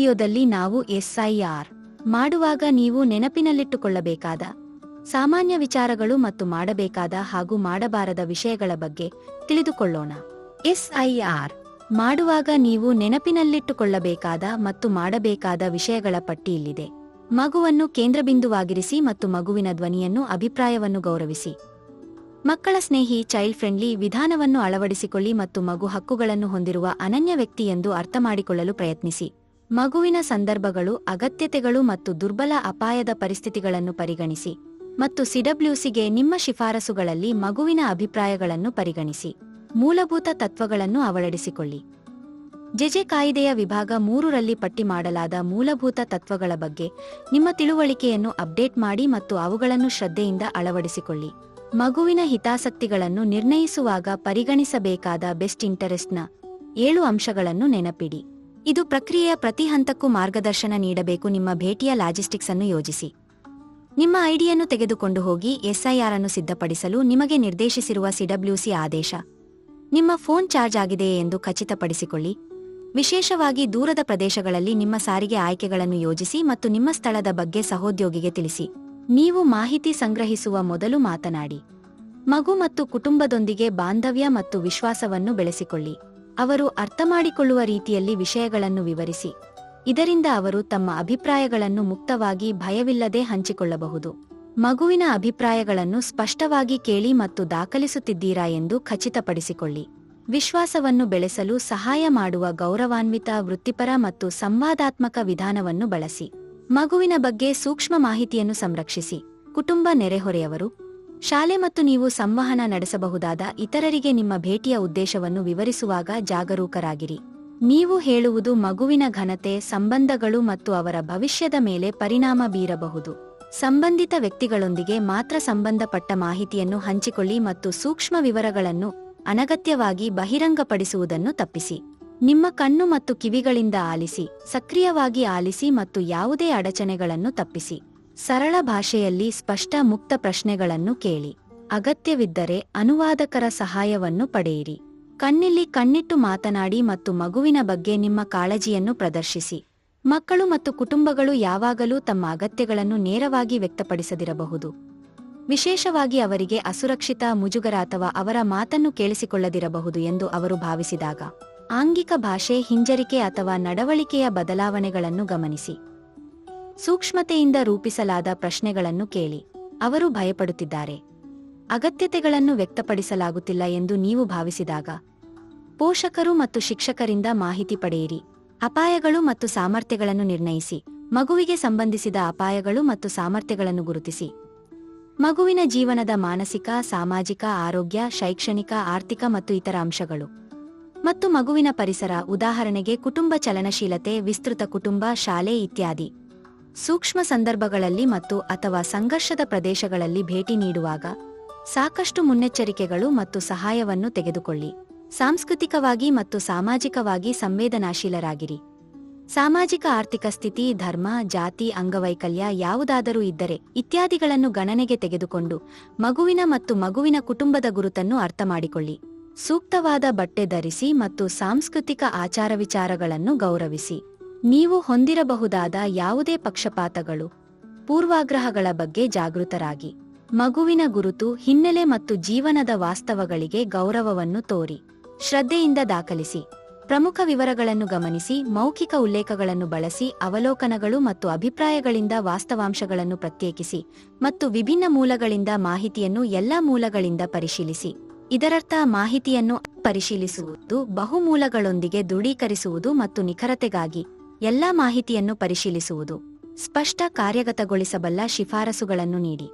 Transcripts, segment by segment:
ವಿಡಿಯೋದಲ್ಲಿ ನಾವು ಎಸ್ಐಆರ್ ಮಾಡುವಾಗ ನೀವು ನೆನಪಿನಲ್ಲಿಟ್ಟುಕೊಳ್ಳಬೇಕಾದ ಸಾಮಾನ್ಯ ವಿಚಾರಗಳು ಮತ್ತು ಮಾಡಬೇಕಾದ ಹಾಗೂ ಮಾಡಬಾರದ ವಿಷಯಗಳ ಬಗ್ಗೆ ತಿಳಿದುಕೊಳ್ಳೋಣ. ಎಸ್ಐಆರ್ ಮಾಡುವಾಗ ನೀವು ನೆನಪಿನಲ್ಲಿಟ್ಟುಕೊಳ್ಳಬೇಕಾದ ಮತ್ತು ಮಾಡಬೇಕಾದ ವಿಷಯಗಳ ಪಟ್ಟಿ ಇಲ್ಲಿದೆ. ಮಗುವನ್ನು ಕೇಂದ್ರಬಿಂದುವಾಗಿರಿಸಿ ಮತ್ತು ಮಗುವಿನ ಧ್ವನಿಯನ್ನು ಅಭಿಪ್ರಾಯವನ್ನು ಗೌರವಿಸಿ. ಮಕ್ಕಳ ಸ್ನೇಹಿ ಚೈಲ್ಡ್ ಫ್ರೆಂಡ್ಲಿ ವಿಧಾನವನ್ನು ಅಳವಡಿಸಿಕೊಳ್ಳಿ ಮತ್ತು ಮಗು ಹಕ್ಕುಗಳನ್ನು ಹೊಂದಿರುವ ಅನನ್ಯ ವ್ಯಕ್ತಿ ಎಂದು ಅರ್ಥಮಾಡಿಕೊಳ್ಳಲು ಪ್ರಯತ್ನಿಸಿ. ಮಗುವಿನ ಸಂದರ್ಭಗಳು, ಅಗತ್ಯತೆಗಳು ಮತ್ತು ದುರ್ಬಲ ಅಪಾಯದ ಪರಿಸ್ಥಿತಿಗಳನ್ನು ಪರಿಗಣಿಸಿ ಮತ್ತು ಸಿಡಬ್ಲ್ಯೂಸಿಗೆ ನಿಮ್ಮ ಶಿಫಾರಸುಗಳಲ್ಲಿ ಮಗುವಿನ ಅಭಿಪ್ರಾಯಗಳನ್ನು ಪರಿಗಣಿಸಿ. ಮೂಲಭೂತ ತತ್ವಗಳನ್ನು ಅವಳಡಿಸಿಕೊಳ್ಳಿ ಜೆಜೆ ಕಾಯಿದೆಯ ವಿಭಾಗ ಮೂರರಲ್ಲಿ ಪಟ್ಟಿ ಮಾಡಲಾದ ಮೂಲಭೂತ ತತ್ವಗಳ ಬಗ್ಗೆ ನಿಮ್ಮ ತಿಳುವಳಿಕೆಯನ್ನು ಅಪ್ಡೇಟ್ ಮಾಡಿ ಮತ್ತು ಅವುಗಳನ್ನು ಶ್ರದ್ಧೆಯಿಂದ ಅಳವಡಿಸಿಕೊಳ್ಳಿ. ಮಗುವಿನ ಹಿತಾಸಕ್ತಿಗಳನ್ನು ನಿರ್ಣಯಿಸುವಾಗ ಪರಿಗಣಿಸಬೇಕಾದ ಬೆಸ್ಟ್ ಇಂಟರೆಸ್ಟ್ನ ಏಳು ಅಂಶಗಳನ್ನು ನೆನಪಿಡಿ. ಇದು ಪ್ರಕ್ರಿಯೆಯ ಪ್ರತಿ ಹಂತಕ್ಕೂ ಮಾರ್ಗದರ್ಶನ ನೀಡಬೇಕು. ನಿಮ್ಮ ಭೇಟಿಯ ಲಾಜಿಸ್ಟಿಕ್ಸ್ ಅನ್ನು ಯೋಜಿಸಿ. ನಿಮ್ಮ ಐಡಿಯನ್ನು ತೆಗೆದುಕೊಂಡು ಹೋಗಿ ಎಸ್ಐಆರ್ ಅನ್ನು ಸಿದ್ಧಪಡಿಸಲು ನಿಮಗೆ ನಿರ್ದೇಶಿಸಿರುವ ಸಿಡಬ್ಲ್ಯೂಸಿ ಆದೇಶ. ನಿಮ್ಮ ಫೋನ್ ಚಾರ್ಜ್ ಆಗಿದೆಯೇ ಎಂದು ಖಚಿತಪಡಿಸಿಕೊಳ್ಳಿ. ವಿಶೇಷವಾಗಿ ದೂರದ ಪ್ರದೇಶಗಳಲ್ಲಿ ನಿಮ್ಮ ಸಾರಿಗೆ ಆಯ್ಕೆಗಳನ್ನು ಯೋಜಿಸಿ ಮತ್ತು ನಿಮ್ಮ ಸ್ಥಳದ ಬಗ್ಗೆ ಸಹೋದ್ಯೋಗಿಗೆ ತಿಳಿಸಿ. ನೀವು ಮಾಹಿತಿ ಸಂಗ್ರಹಿಸುವ ಮೊದಲು ಮಾತನಾಡಿ. ಮಗು ಮತ್ತು ಕುಟುಂಬದೊಂದಿಗೆ ಬಾಂಧವ್ಯ ಮತ್ತು ವಿಶ್ವಾಸವನ್ನು ಬೆಳೆಸಿಕೊಳ್ಳಿ. ಅವರು ಅರ್ಥಮಾಡಿಕೊಳ್ಳುವ ರೀತಿಯಲ್ಲಿ ವಿಷಯಗಳನ್ನು ವಿವರಿಸಿ. ಇದರಿಂದ ಅವರು ತಮ್ಮ ಅಭಿಪ್ರಾಯಗಳನ್ನು ಮುಕ್ತವಾಗಿ ಭಯವಿಲ್ಲದೆ ಹಂಚಿಕೊಳ್ಳಬಹುದು. ಮಗುವಿನ ಅಭಿಪ್ರಾಯಗಳನ್ನು ಸ್ಪಷ್ಟವಾಗಿ ಕೇಳಿ ಮತ್ತು ದಾಖಲಿಸುತ್ತಿದ್ದೀರಾ ಎಂದು ಖಚಿತಪಡಿಸಿಕೊಳ್ಳಿ. ವಿಶ್ವಾಸವನ್ನು ಬೆಳೆಸಲು ಸಹಾಯ ಮಾಡುವ ಗೌರವಾನ್ವಿತ, ವೃತ್ತಿಪರ ಮತ್ತು ಸಂವಾದಾತ್ಮಕ ವಿಧಾನವನ್ನು ಬಳಸಿ. ಮಗುವಿನ ಬಗ್ಗೆ ಸೂಕ್ಷ್ಮ ಮಾಹಿತಿಯನ್ನು ಸಂರಕ್ಷಿಸಿ. ಕುಟುಂಬ ನೆರೆಹೊರೆಯವರು ಶಾಲೆ ಮತ್ತು ನೀವು ಸಂವಹನ ನಡೆಸಬಹುದಾದ ಇತರರಿಗೆ ನಿಮ್ಮ ಭೇಟಿಯ ಉದ್ದೇಶವನ್ನು ವಿವರಿಸುವಾಗ ಜಾಗರೂಕರಾಗಿರಿ. ನೀವು ಹೇಳುವುದು ಮಗುವಿನ ಘನತೆ, ಸಂಬಂಧಗಳು ಮತ್ತು ಅವರ ಭವಿಷ್ಯದ ಮೇಲೆ ಪರಿಣಾಮ ಬೀರಬಹುದು. ಸಂಬಂಧಿತ ವ್ಯಕ್ತಿಗಳೊಂದಿಗೆ ಮಾತ್ರ ಸಂಬಂಧಪಟ್ಟ ಮಾಹಿತಿಯನ್ನು ಹಂಚಿಕೊಳ್ಳಿ ಮತ್ತು ಸೂಕ್ಷ್ಮ ವಿವರಗಳನ್ನು ಅನಗತ್ಯವಾಗಿ ಬಹಿರಂಗಪಡಿಸುವುದನ್ನು ತಪ್ಪಿಸಿ. ನಿಮ್ಮ ಕಣ್ಣು ಮತ್ತು ಕಿವಿಗಳಿಂದ ಆಲಿಸಿ, ಸಕ್ರಿಯವಾಗಿ ಆಲಿಸಿ ಮತ್ತು ಯಾವುದೇ ಅಡಚಣೆಗಳನ್ನು ತಪ್ಪಿಸಿ. ಸರಳ ಭಾಷೆಯಲ್ಲಿ ಸ್ಪಷ್ಟ ಮುಕ್ತ ಪ್ರಶ್ನೆಗಳನ್ನು ಕೇಳಿ. ಅಗತ್ಯವಿದ್ದರೆ ಅನುವಾದಕರ ಸಹಾಯವನ್ನು ಪಡೆಯಿರಿ. ಕಣ್ಣಿಲ್ಲಿ ಕಣ್ಣಿಟ್ಟು ಮಾತನಾಡಿ ಮತ್ತು ಮಗುವಿನ ಬಗ್ಗೆ ನಿಮ್ಮ ಕಾಳಜಿಯನ್ನು ಪ್ರದರ್ಶಿಸಿ. ಮಕ್ಕಳು ಮತ್ತು ಕುಟುಂಬಗಳು ಯಾವಾಗಲೂ ತಮ್ಮ ಅಗತ್ಯಗಳನ್ನು ನೇರವಾಗಿ ವ್ಯಕ್ತಪಡಿಸದಿರಬಹುದು. ವಿಶೇಷವಾಗಿ ಅವರಿಗೆ ಅಸುರಕ್ಷಿತ ಮುಜುಗರ ಅಥವಾ ಅವರ ಮಾತನ್ನು ಕೇಳಿಸಿಕೊಳ್ಳದಿರಬಹುದು ಎಂದು ಅವರು ಭಾವಿಸಿದಾಗ. ಆಂಗಿಕ ಭಾಷೆ, ಹಿಂಜರಿಕೆ ಅಥವಾ ನಡವಳಿಕೆಯ ಬದಲಾವಣೆಗಳನ್ನು ಗಮನಿಸಿ. ಸೂಕ್ಷ್ಮತೆಯಿಂದ ರೂಪಿಸಲಾದ ಪ್ರಶ್ನೆಗಳನ್ನು ಕೇಳಿ. ಅವರು ಭಯಪಡುತ್ತಿದ್ದಾರೆ. ಅಗತ್ಯತೆಗಳನ್ನು ವ್ಯಕ್ತಪಡಿಸಲಾಗುತ್ತಿಲ್ಲ ಎಂದು ನೀವು ಭಾವಿಸಿದಾಗ, ಪೋಷಕರು ಮತ್ತು ಶಿಕ್ಷಕರಿಂದ ಮಾಹಿತಿ ಪಡೆಯಿರಿ. ಅಪಾಯಗಳು ಮತ್ತು ಸಾಮರ್ಥ್ಯಗಳನ್ನು ನಿರ್ಣಯಿಸಿ. ಮಗುವಿಗೆ ಸಂಬಂಧಿಸಿದ ಅಪಾಯಗಳು ಮತ್ತು ಸಾಮರ್ಥ್ಯಗಳನ್ನು ಗುರುತಿಸಿ. ಮಗುವಿನ ಜೀವನದ ಮಾನಸಿಕ, ಸಾಮಾಜಿಕ, ಆರೋಗ್ಯ, ಶೈಕ್ಷಣಿಕ, ಆರ್ಥಿಕ ಮತ್ತು ಇತರ ಅಂಶಗಳು. ಮತ್ತು ಮಗುವಿನ ಪರಿಸರ, ಉದಾಹರಣೆಗೆ ಕುಟುಂಬ ಚಲನಶೀಲತೆ, ವಿಸ್ತೃತ ಕುಟುಂಬ, ಶಾಲೆ ಇತ್ಯಾದಿ. ಸೂಕ್ಷ್ಮ ಸಂದರ್ಭಗಳಲ್ಲಿ ಮತ್ತು ಅಥವಾ ಸಂಘರ್ಷದ ಪ್ರದೇಶಗಳಲ್ಲಿ ಭೇಟಿ ನೀಡುವಾಗ ಸಾಕಷ್ಟು ಮುನ್ನೆಚ್ಚರಿಕೆಗಳು ಮತ್ತು ಸಹಾಯವನ್ನು ತೆಗೆದುಕೊಳ್ಳಿ. ಸಾಂಸ್ಕೃತಿಕವಾಗಿ ಮತ್ತು ಸಾಮಾಜಿಕವಾಗಿ ಸಂವೇದನಾಶೀಲರಾಗಿರಿ. ಸಾಮಾಜಿಕ ಆರ್ಥಿಕ ಸ್ಥಿತಿ, ಧರ್ಮ, ಜಾತಿ, ಅಂಗವೈಕಲ್ಯ ಯಾವುದಾದರೂ ಇದ್ದರೆ ಇತ್ಯಾದಿಗಳನ್ನು ಗಣನೆಗೆ ತೆಗೆದುಕೊಂಡು ಮಗುವಿನ ಮತ್ತು ಮಗುವಿನ ಕುಟುಂಬದ ಗುರುತನ್ನು ಅರ್ಥಮಾಡಿಕೊಳ್ಳಿ. ಸೂಕ್ತವಾದ ಬಟ್ಟೆ ಧರಿಸಿ ಮತ್ತು ಸಾಂಸ್ಕೃತಿಕ ಆಚಾರವಿಚಾರಗಳನ್ನು ಗೌರವಿಸಿ. ನೀವು ಹೊಂದಿರಬಹುದಾದ ಯಾವುದೇ ಪಕ್ಷಪಾತಗಳು, ಪೂರ್ವಾಗ್ರಹಗಳ ಬಗ್ಗೆ ಜಾಗೃತರಾಗಿ. ಮಗುವಿನ ಗುರುತು, ಹಿನ್ನೆಲೆ ಮತ್ತು ಜೀವನದ ವಾಸ್ತವಗಳಿಗೆ ಗೌರವವನ್ನು ತೋರಿ. ಶ್ರದ್ಧೆಯಿಂದ ದಾಖಲಿಸಿ. ಪ್ರಮುಖ ವಿವರಗಳನ್ನು ಗಮನಿಸಿ, ಮೌಖಿಕ ಉಲ್ಲೇಖಗಳನ್ನು ಬಳಸಿ, ಅವಲೋಕನಗಳು ಮತ್ತು ಅಭಿಪ್ರಾಯಗಳಿಂದ ವಾಸ್ತವಾಂಶಗಳನ್ನು ಪ್ರತ್ಯೇಕಿಸಿ ಮತ್ತು ವಿಭಿನ್ನ ಮೂಲಗಳಿಂದ ಮಾಹಿತಿಯನ್ನು ಎಲ್ಲಾ ಮೂಲಗಳಿಂದ ಪರಿಶೀಲಿಸಿ. ಇದರರ್ಥ, ಮಾಹಿತಿಯನ್ನು ಪರಿಶೀಲಿಸುವುದು ಬಹುಮೂಲಗಳೊಂದಿಗೆ ದೃಢೀಕರಿಸುವುದು ಮತ್ತು ನಿಖರತೆಗಾಗಿ ಎಲ್ಲಾ ಮಾಹಿತಿಯನ್ನು ಪರಿಶೀಲಿಸುವುದು. ಸ್ಪಷ್ಟ ಕಾರ್ಯಗತಗೊಳಿಸಬಲ್ಲ ಶಿಫಾರಸುಗಳನ್ನು ನೀಡಿ.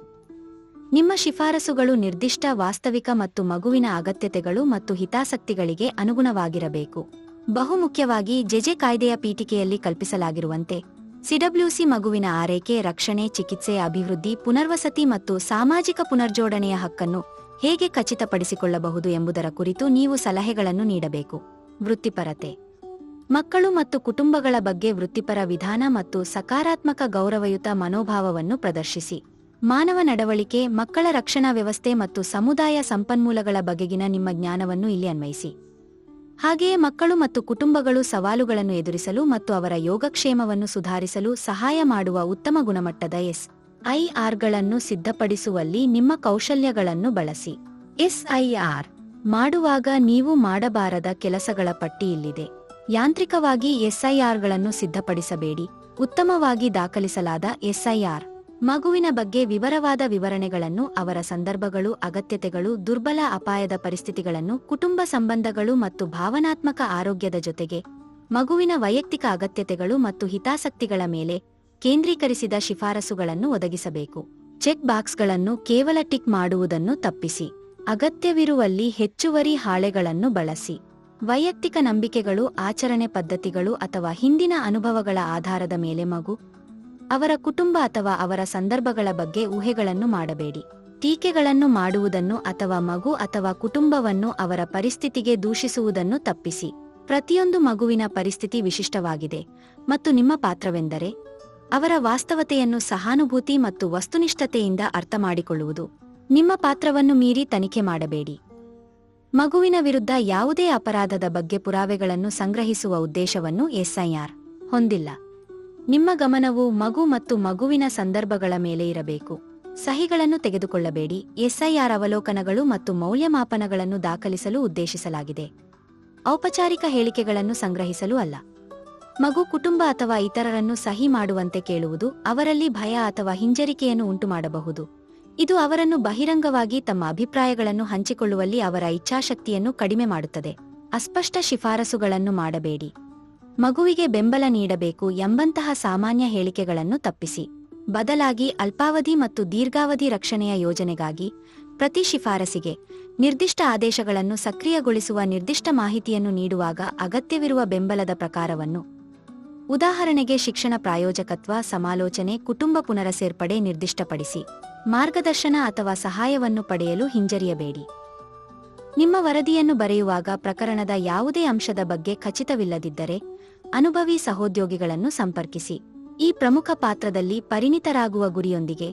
ನಿಮ್ಮ ಶಿಫಾರಸುಗಳು ನಿರ್ದಿಷ್ಟ ವಾಸ್ತವಿಕ ಮತ್ತು ಮಗುವಿನ ಅಗತ್ಯತೆಗಳು ಮತ್ತು ಹಿತಾಸಕ್ತಿಗಳಿಗೆ ಅನುಗುಣವಾಗಿರಬೇಕು. ಬಹುಮುಖ್ಯವಾಗಿ ಜೆಜೆ ಕಾಯ್ದೆಯ ಪೀಠಿಕೆಯಲ್ಲಿ ಕಲ್ಪಿಸಲಾಗಿರುವಂತೆ, ಸಿಡಬ್ಲ್ಯೂಸಿ ಮಗುವಿನ ಆರೈಕೆ, ರಕ್ಷಣೆ, ಚಿಕಿತ್ಸೆ, ಅಭಿವೃದ್ಧಿ, ಪುನರ್ವಸತಿ ಮತ್ತು ಸಾಮಾಜಿಕ ಪುನರ್ಜೋಡಣೆಯ ಹಕ್ಕನ್ನು ಹೇಗೆ ಖಚಿತಪಡಿಸಿಕೊಳ್ಳಬಹುದು ಎಂಬುದರ ಕುರಿತು ನೀವು ಸಲಹೆಗಳನ್ನು ನೀಡಬೇಕು. ವೃತ್ತಿಪರತೆ. ಮಕ್ಕಳು ಮತ್ತು ಕುಟುಂಬಗಳ ಬಗ್ಗೆ ವೃತ್ತಿಪರ ವಿಧಾನ ಮತ್ತು ಸಕಾರಾತ್ಮಕ ಗೌರವಯುತ ಮನೋಭಾವವನ್ನು ಪ್ರದರ್ಶಿಸಿ. ಮಾನವ ನಡವಳಿಕೆ, ಮಕ್ಕಳ ರಕ್ಷಣಾ ವ್ಯವಸ್ಥೆ ಮತ್ತು ಸಮುದಾಯ ಸಂಪನ್ಮೂಲಗಳ ಬಗೆಗಿನ ನಿಮ್ಮ ಜ್ಞಾನವನ್ನು ಇಲ್ಲಿ ಅನ್ವಯಿಸಿ. ಹಾಗೆಯೇ ಮಕ್ಕಳು ಮತ್ತು ಕುಟುಂಬಗಳು ಸವಾಲುಗಳನ್ನು ಎದುರಿಸಲು ಮತ್ತು ಅವರ ಯೋಗಕ್ಷೇಮವನ್ನು ಸುಧಾರಿಸಲು ಸಹಾಯ ಮಾಡುವ ಉತ್ತಮ ಗುಣಮಟ್ಟದ ಎಸ್ ಐಆರ್ಗಳನ್ನು ಸಿದ್ಧಪಡಿಸುವಲ್ಲಿ ನಿಮ್ಮ ಕೌಶಲ್ಯಗಳನ್ನು ಬಳಸಿ. ಎಸ್ಐಆರ್ ಮಾಡುವಾಗ ನೀವು ಮಾಡಬಾರದ ಕೆಲಸಗಳ ಪಟ್ಟಿ ಇಲ್ಲಿದೆ. ಯಾಂತ್ರಿಕವಾಗಿ ಎಸ್ಐಆರ್ಗಳನ್ನು ಸಿದ್ಧಪಡಿಸಬೇಡಿ. ಉತ್ತಮವಾಗಿ ದಾಖಲಿಸಲಾದ ಎಸ್ಐಆರ್. ಮಗುವಿನ ಬಗ್ಗೆ ವಿವರವಾದ ವಿವರಣೆಗಳನ್ನು, ಅವರ ಸಂದರ್ಭಗಳು, ಅಗತ್ಯತೆಗಳು, ದುರ್ಬಲ ಅಪಾಯದ ಪರಿಸ್ಥಿತಿಗಳನ್ನು, ಕುಟುಂಬ ಸಂಬಂಧಗಳು ಮತ್ತು ಭಾವನಾತ್ಮಕ ಆರೋಗ್ಯದ ಜೊತೆಗೆ, ಮಗುವಿನ ವೈಯಕ್ತಿಕ ಅಗತ್ಯತೆಗಳು ಮತ್ತು ಹಿತಾಸಕ್ತಿಗಳ ಮೇಲೆ ಕೇಂದ್ರೀಕರಿಸಿದ ಶಿಫಾರಸುಗಳನ್ನು ಒದಗಿಸಬೇಕು. ಚೆಕ್ ಬಾಕ್ಸ್ಗಳನ್ನು ಕೇವಲ ಟಿಕ್ ಮಾಡುವುದನ್ನು ತಪ್ಪಿಸಿ. ಅಗತ್ಯವಿರುವಲ್ಲಿ ಹೆಚ್ಚುವರಿ ಹಾಳೆಗಳನ್ನು ಬಳಸಿ. ವೈಯಕ್ತಿಕ ನಂಬಿಕೆಗಳು, ಆಚರಣೆ ಪದ್ಧತಿಗಳು ಅಥವಾ ಹಿಂದಿನ ಅನುಭವಗಳ ಆಧಾರದ ಮೇಲೆ ಮಗು, ಅವರ ಕುಟುಂಬ ಅಥವಾ ಅವರ ಸಂದರ್ಭಗಳ ಬಗ್ಗೆ ಊಹೆಗಳನ್ನು ಮಾಡಬೇಡಿ. ಟೀಕೆಗಳನ್ನು ಮಾಡುವುದನ್ನು ಅಥವಾ ಮಗು ಅಥವಾ ಕುಟುಂಬವನ್ನು ಅವರ ಪರಿಸ್ಥಿತಿಗೆ ದೂಷಿಸುವುದನ್ನು ತಪ್ಪಿಸಿ. ಪ್ರತಿಯೊಂದು ಮಗುವಿನ ಪರಿಸ್ಥಿತಿ ವಿಶಿಷ್ಟವಾಗಿದೆ. ಮತ್ತು ನಿಮ್ಮ ಪಾತ್ರವೆಂದರೆ, ಅವರ ವಾಸ್ತವತೆಯನ್ನು ಸಹಾನುಭೂತಿ ಮತ್ತು ವಸ್ತುನಿಷ್ಠತೆಯಿಂದ ಅರ್ಥಮಾಡಿಕೊಳ್ಳುವುದು. ನಿಮ್ಮ ಪಾತ್ರವನ್ನು ಮೀರಿ ತನಿಖೆ ಮಾಡಬೇಡಿ. ಮಗುವಿನ ವಿರುದ್ಧ ಯಾವುದೇ ಅಪರಾಧದ ಬಗ್ಗೆ ಪುರಾವೆಗಳನ್ನು ಸಂಗ್ರಹಿಸುವ ಉದ್ದೇಶವನ್ನು ಎಸ್ಐಆರ್ ಹೊಂದಿಲ್ಲ. ನಿಮ್ಮ ಗಮನವು ಮಗು ಮತ್ತು ಮಗುವಿನ ಸಂದರ್ಭಗಳ ಮೇಲೆ ಇರಬೇಕು. ಸಹಿಗಳನ್ನು ತೆಗೆದುಕೊಳ್ಳಬೇಡಿ. ಎಸ್ಐಆರ್ ಅವಲೋಕನಗಳು ಮತ್ತು ಮೌಲ್ಯಮಾಪನಗಳನ್ನು ದಾಖಲಿಸಲು ಉದ್ದೇಶಿಸಲಾಗಿದೆ. ಔಪಚಾರಿಕ ಹೇಳಿಕೆಗಳನ್ನು ಸಂಗ್ರಹಿಸಲು ಅಲ್ಲ. ಮಗು ಕುಟುಂಬ ಅಥವಾ ಇತರರನ್ನು ಸಹಿ ಮಾಡುವಂತೆ ಕೇಳುವುದು ಅವರಲ್ಲಿ ಭಯ ಅಥವಾ ಹಿಂಜರಿಕೆಯನ್ನು ಉಂಟುಮಾಡಬಹುದು. ಇದು ಅವರನ್ನು ಬಹಿರಂಗವಾಗಿ ತಮ್ಮ ಅಭಿಪ್ರಾಯಗಳನ್ನು ಹಂಚಿಕೊಳ್ಳುವಲ್ಲಿ ಅವರ ಇಚ್ಛಾಶಕ್ತಿಯನ್ನು ಕಡಿಮೆ ಮಾಡುತ್ತದೆ. ಅಸ್ಪಷ್ಟ ಶಿಫಾರಸುಗಳನ್ನು ಮಾಡಬೇಡಿ. ಮಗುವಿಗೆ ಬೆಂಬಲ ನೀಡಬೇಕು ಎಂಬಂತಹ ಸಾಮಾನ್ಯ ಹೇಳಿಕೆಗಳನ್ನು ತಪ್ಪಿಸಿ. ಬದಲಾಗಿ ಅಲ್ಪಾವಧಿ ಮತ್ತು ದೀರ್ಘಾವಧಿ ರಕ್ಷಣೆಯ ಯೋಜನೆಗಾಗಿ ಪ್ರತಿ ಶಿಫಾರಸಿಗೆ ನಿರ್ದಿಷ್ಟ ಆದೇಶಗಳನ್ನು ಸಕ್ರಿಯಗೊಳಿಸುವ ನಿರ್ದಿಷ್ಟ ಮಾಹಿತಿಯನ್ನು ನೀಡುವಾಗ ಅಗತ್ಯವಿರುವ ಬೆಂಬಲದ ಪ್ರಕಾರವನ್ನು ಉದಾಹರಣೆಗೆ ಶಿಕ್ಷಣ ಪ್ರಾಯೋಜಕತ್ವ, ಸಮಾಲೋಚನೆ, ಕುಟುಂಬ ಪುನರಸೇರ್ಪಡೆ ನಿರ್ದಿಷ್ಟಪಡಿಸಿ. ಮಾರ್ಗದರ್ಶನ ಅಥವಾ ಸಹಾಯವನ್ನು ಪಡೆಯಲು ಹಿಂಜರಿಯಬೇಡಿ. ನಿಮ್ಮ ವರದಿಯನ್ನು ಬರೆಯುವಾಗ ಪ್ರಕರಣದ ಯಾವುದೇ ಅಂಶದ ಬಗ್ಗೆ ಖಚಿತವಿಲ್ಲದಿದ್ದರೆ ಅನುಭವಿ ಸಹೋದ್ಯೋಗಿಗಳನ್ನು ಸಂಪರ್ಕಿಸಿ. ಈ ಪ್ರಮುಖ ಪಾತ್ರದಲ್ಲಿ ಪರಿಣಿತರಾಗುವ ಗುರಿಯೊಂದಿಗೆ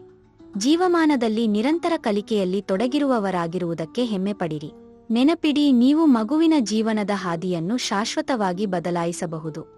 ಜೀವಮಾನದಲ್ಲಿ ನಿರಂತರ ಕಲಿಕೆಯಲ್ಲಿ ತೊಡಗಿರುವವರಾಗಿರುವುದಕ್ಕೆ ಹೆಮ್ಮೆಪಡಿರಿ ನೆನಪಿಡಿ, ನೀವು ಮಗುವಿನ ಜೀವನದ ಹಾದಿಯನ್ನು ಶಾಶ್ವತವಾಗಿ ಬದಲಾಯಿಸಬಹುದು.